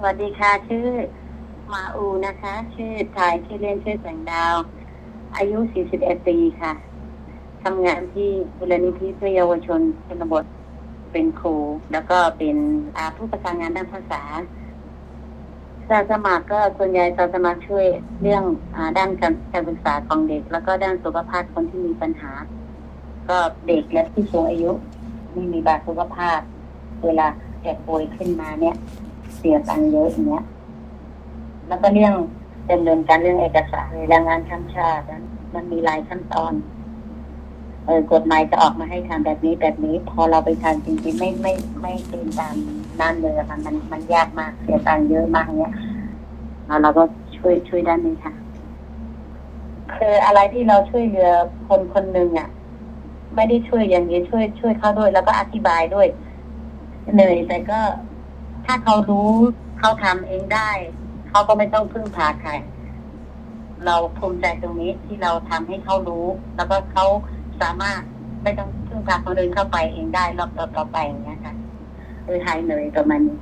สวัสดีค่ะ ชื่อ มาอูนะคะ ชื่อทายชื่อเล่นชื่อแสงดาว อายุ 41 ปีค่ะทำงานที่มูลนิธิเพื่อเยาวชนชนบทเป็นครู แล้วก็เป็นอาผู้ประสานงานด้านภาษาสาสมัครก็ส่วนใหญ่สาสมัครช่วยเรื่องอด้านการการศึกษาของเด็ก แล้วก็ด้านสุขภาพคนที่มีปัญหา ก็เด็กและผู้สูงอายุ ไม่มีบาดสุขภาพ เวลาแก่ป่วยขึ้นมาเนี่ย เสียตังค์เยอะอย่างเงี้ย แล้วก็เรื่องดำเนินการเรื่องเอกสารแรงงานข้ามชาตินั้นมันมีหลายขั้นตอนเออกฎหมายจะออกมาให้ทำแบบนี้แบบนี้ พอเราไปทำจริงๆไม่ไม่ไม่เป็นตามนั่นเลยค่ะมันมันยากมากเสียตังค์เยอะมากเนี้ยแล้วเราก็ช่วยช่วยด้านนี้ค่ะคืออะไรที่เราช่วยเหลือคนคนหนึ่งอะ ไม่ได้ช่วยอย่างเดียช่วยช่วยเขาด้วย แล้วก็อธิบายด้วยเหนื่อยแต่ก็ ถ้าเขารู้เขาทำเองได้ เขาก็ไม่ต้องพึ่งพาใคร เราภูมิใจตรงนี้ที่เราทำให้เขารู้ แล้วก็เขาสามารถไม่ต้องพึ่งพาคนอื่นเข้าไปเองได้รอบต่อไปอย่างเงี้ยค่ะคือหายเหนื่อยประมาณนี้